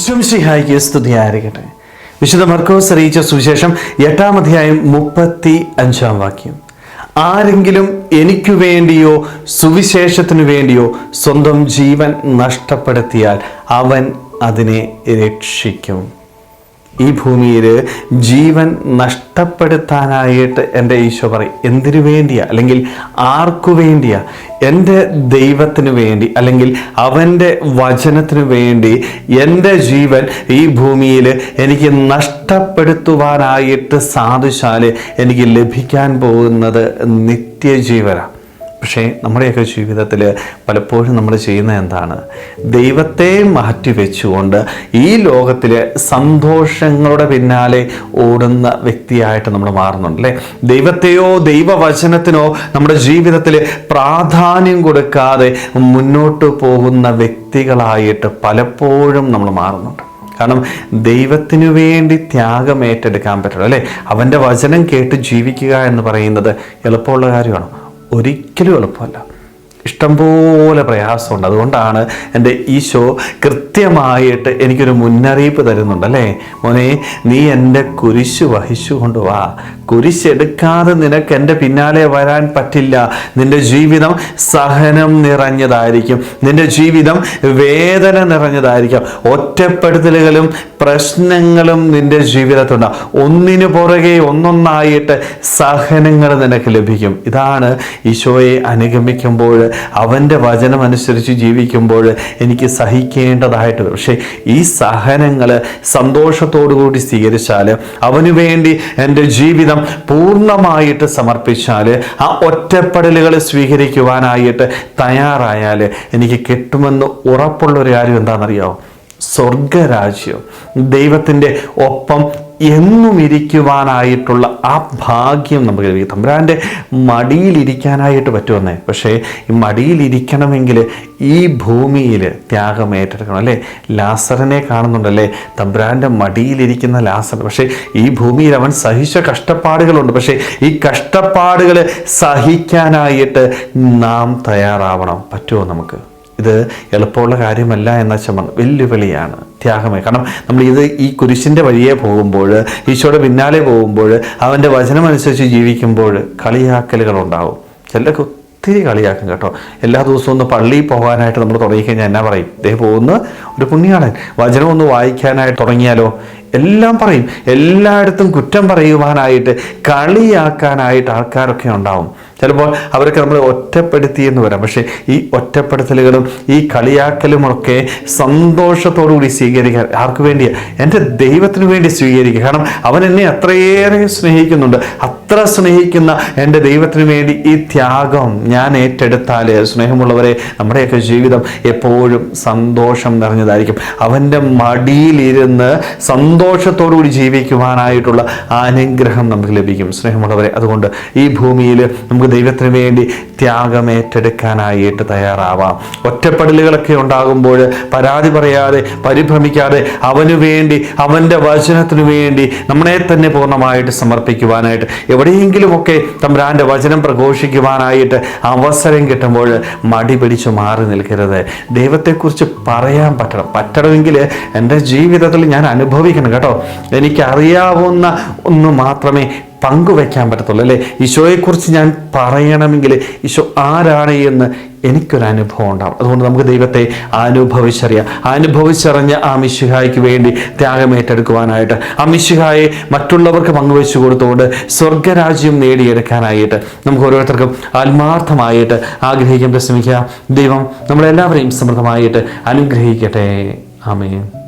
വിശ്വംസിഹായിക്ക് സ്തുതിയായിരിക്കട്ടെ വിശുദ്ധ മർക്കോസ് അറിയിച്ച സുവിശേഷം എട്ടാം അധ്യായം മുപ്പത്തി അഞ്ചാം വാക്യം. ആരെങ്കിലും എനിക്കു വേണ്ടിയോ സുവിശേഷത്തിനു വേണ്ടിയോ സ്വന്തം ജീവൻ നഷ്ടപ്പെടുത്തിയാൽ അവൻ അതിനെ രക്ഷിക്കും. ഈ ഭൂമിയിൽ ജീവൻ നഷ്ടപ്പെടുത്താനായിട്ട് എന്റെ ഈശോ പറയും എന്തിനു വേണ്ടിയാ? അല്ലെങ്കിൽ ആർക്കു വേണ്ടിയാ? എന്റെ ദൈവത്തിന് വേണ്ടി അല്ലെങ്കിൽ അവന്റെ വചനത്തിന് വേണ്ടി എന്റെ ജീവൻ ഈ ഭൂമിയിൽ എനിക്ക് നഷ്ടപ്പെടുത്തുവാനായിട്ട് സാധിച്ചാൽ എനിക്ക് ലഭിക്കാൻ പോകുന്നത് നിത്യജീവനാണ്. പക്ഷേ നമ്മുടെയൊക്കെ ജീവിതത്തിൽ പലപ്പോഴും നമ്മൾ ചെയ്യുന്നത് എന്താണ്? ദൈവത്തെ മാറ്റി വെച്ചുകൊണ്ട് ഈ ലോകത്തിൽ സന്തോഷങ്ങളുടെ പിന്നാലെ ഓടുന്ന വ്യക്തിയായിട്ട് നമ്മൾ മാറുന്നുണ്ട് അല്ലേ? ദൈവത്തെയോ ദൈവവചനത്തിനോ നമ്മുടെ ജീവിതത്തിൽ പ്രാധാന്യം കൊടുക്കാതെ മുന്നോട്ട് പോകുന്ന വ്യക്തികളായിട്ട് പലപ്പോഴും നമ്മൾ മാറുന്നുണ്ട്. കാരണം ദൈവത്തിനു വേണ്ടി ത്യാഗം ഏറ്റെടുക്കാൻ പറ്റുള്ളൂ അല്ലേ? അവന്റെ വചനം കേട്ട് ജീവിക്കുക എന്ന് പറയുന്നത് എളുപ്പമുള്ള കാര്യമാണ്? ഒരിക്കലും എളുപ്പമല്ല. ഇഷ്ടംപോലെ പ്രയാസമുണ്ട്. അതുകൊണ്ടാണ് എന്റെ ഈ ഷോ കൃത്യമായിട്ട് എനിക്കൊരു മുന്നറിയിപ്പ് തരുന്നുണ്ട് അല്ലേ? മോനെ നീ എന്റെ കുരിശ് വഹിച്ചു കൊണ്ടുവാ കുരിശെടുക്കാതെ നിനക്ക് എന്റെ പിന്നാലെ വരാൻ പറ്റില്ല. നിന്റെ ജീവിതം സഹനം നിറഞ്ഞതായിരിക്കും. നിന്റെ ജീവിതം വേദന നിറഞ്ഞതായിരിക്കും. ഒറ്റപ്പെടുത്തലുകളും പ്രശ്നങ്ങളും നിന്റെ ജീവിതത്തിലുണ്ടാവും ഒന്നിനു പുറകെ ഒന്നൊന്നായിട്ട് സഹനങ്ങൾ നിനക്ക് ലഭിക്കും. ഇതാണ് ഈശോയെ അനുഗമിക്കുമ്പോൾ അവന്റെ വചനം അനുസരിച്ച് ജീവിക്കുമ്പോൾ എനിക്ക് സഹിക്കേണ്ടതായിട്ട് പക്ഷേ ഈ സഹനങ്ങൾ സന്തോഷത്തോടു കൂടി സ്വീകരിച്ചാൽ അവന് വേണ്ടി എന്റെ ജീവിതം പൂർണമായിട്ട് സമർപ്പിച്ചാൽ ആ ഒറ്റപ്പെടലുകൾ സ്വീകരിക്കുവാനായിട്ട് തയ്യാറായാൽ എനിക്ക് കിട്ടുമെന്ന് ഉറപ്പുള്ള ഒരു കാര്യം എന്താണെന്നറിയാമോ സ്വർഗരാജ്യം ദൈവത്തിന്റെ ഒപ്പം എന്നും ഇരിക്കുവാനായിട്ടുള്ള ആ ഭാഗ്യം നമുക്ക് ലഭിക്കും. തമ്പുരാന്റെ മടിയിലിരിക്കാനായിട്ട് പറ്റുമെന്നേ. പക്ഷേ ഈ മടിയിലിരിക്കണമെങ്കിൽ ഈ ഭൂമിയിൽ ത്യാഗം ഏറ്റെടുക്കണം അല്ലേ? ലാസറിനെ കാണുന്നുണ്ടല്ലേ? തമ്പുരാന്റെ മടിയിലിരിക്കുന്ന ലാസർ. പക്ഷേ ഈ ഭൂമിയിൽ അവൻ സഹിച്ച കഷ്ടപ്പാടുകളുണ്ട്. പക്ഷേ ഈ കഷ്ടപ്പാടുകൾ സഹിക്കാനായിട്ട് നാം തയ്യാറാവണം. പറ്റുമോ നമുക്ക്? ഇത് എളുപ്പമുള്ള കാര്യമല്ല എന്ന ചമ വെല്ലുവിളിയാണ് ത്യാഗമായി കാരണം നമ്മൾ ഇത് ഈ കുരിശിന്റെ വഴിയെ പോകുമ്പോൾ ഈശോയുടെ പിന്നാലെ പോകുമ്പോൾ അവന്റെ വചനമനുസരിച്ച് ജീവിക്കുമ്പോൾ കളിയാക്കലുകൾ ഉണ്ടാവും ചിലരൊക്കെ ഒത്തിരി കളിയാക്കും കേട്ടോ. എല്ലാ ദിവസവും ഒന്ന് പള്ളിയിൽ പോകാനായിട്ട് നമ്മൾ തുടങ്ങിക്കഴിഞ്ഞാൽ എന്നാ പറയും? ഇതേ പോകുന്ന ഒരു പുണ്യാളൻ വചനം ഒന്ന് വായിക്കാനായിട്ട് തുടങ്ങിയാലോ? എല്ലാം പറയും. എല്ലായിടത്തും കുറ്റം പറയുവാനായിട്ട് കളിയാക്കാനായിട്ട് ആൾക്കാരൊക്കെ ഉണ്ടാവും. ചിലപ്പോൾ അവരൊക്കെ നമ്മൾ ഒറ്റപ്പെടുത്തി എന്ന് വരാം പക്ഷേ ഈ ഒറ്റപ്പെടുത്തലുകളും ഈ കളിയാക്കലുമൊക്കെ സന്തോഷത്തോടു കൂടി സ്വീകരിക്കാൻ ആർക്ക് വേണ്ടിയാ? എന്റെ ദൈവത്തിന് വേണ്ടി സ്വീകരിക്കുക. കാരണം അവൻ എന്നെ അത്രയേറെ സ്നേഹിക്കുന്നുണ്ട്. അത്ര സ്നേഹിക്കുന്ന എന്റെ ദൈവത്തിന് വേണ്ടി ഈ ത്യാഗം ഞാൻ ഏറ്റെടുത്താൽ സ്നേഹമുള്ളവരെ നമ്മുടെയൊക്കെ ജീവിതം എപ്പോഴും സന്തോഷം നിറഞ്ഞതായിരിക്കും. അവന്റെ മടിയിലിരുന്ന് സന്തോഷത്തോടു കൂടി ജീവിക്കുവാനായിട്ടുള്ള അനുഗ്രഹം നമുക്ക് ലഭിക്കും. സ്നേഹമുള്ളവരെ അതുകൊണ്ട് ഈ ഭൂമിയിൽ നമുക്ക് ദൈവത്തിന് വേണ്ടി ത്യാഗം ഏറ്റെടുക്കാനായിട്ട് തയ്യാറാവാം. ഒറ്റപ്പെടലുകളൊക്കെ ഉണ്ടാകുമ്പോൾ പരാതി പറയാതെ പരിഭ്രമിക്കാതെ അവന് വേണ്ടി അവന്റെ വചനത്തിനു വേണ്ടി നമ്മളെ തന്നെ പൂർണമായിട്ട് സമർപ്പിക്കുവാനായിട്ട് എവിടെയെങ്കിലുമൊക്കെ തമ്പ്രാന്റെ വചനം പ്രഘോഷിക്കുവാനായിട്ട് അവസരം കിട്ടുമ്പോൾ മടി പിടിച്ചു മാറി നിൽക്കരുത്. ദൈവത്തെക്കുറിച്ച് പറയാൻ പറ്റണം. പറ്റണമെങ്കിൽ എന്റെ ജീവിതത്തിൽ ഞാൻ അനുഭവിക്കണം കേട്ടോ. എനിക്കറിയാവുന്ന ഒന്ന് മാത്രമേ പങ്കുവെക്കാൻ പറ്റത്തുള്ളൂ അല്ലേ? ഈശോയെക്കുറിച്ച് ഞാൻ പറയണമെങ്കിൽ ഈശോ ആരാണ് എന്ന് എനിക്കൊരു അനുഭവം ഉണ്ടാവും. അതുകൊണ്ട് നമുക്ക് ദൈവത്തെ അനുഭവിച്ചറിയാം. അനുഭവിച്ചറിഞ്ഞ ആ മിശിഹായ്ക്ക് വേണ്ടി ത്യാഗം ഏറ്റെടുക്കുവാനായിട്ട് ആ മിശിഹായെ മറ്റുള്ളവർക്ക് പങ്കുവെച്ചു കൊടുത്തുകൊണ്ട് സ്വർഗരാജ്യം നേടിയെടുക്കാനായിട്ട് നമുക്ക് ഓരോരുത്തർക്കും ആത്മാർത്ഥമായിട്ട് ആഗ്രഹിക്കാൻ ശ്രമിക്കുക ദൈവം നമ്മളെല്ലാവരെയും സമൃദ്ധമായിട്ട് അനുഗ്രഹിക്കട്ടെ. ആമേൻ.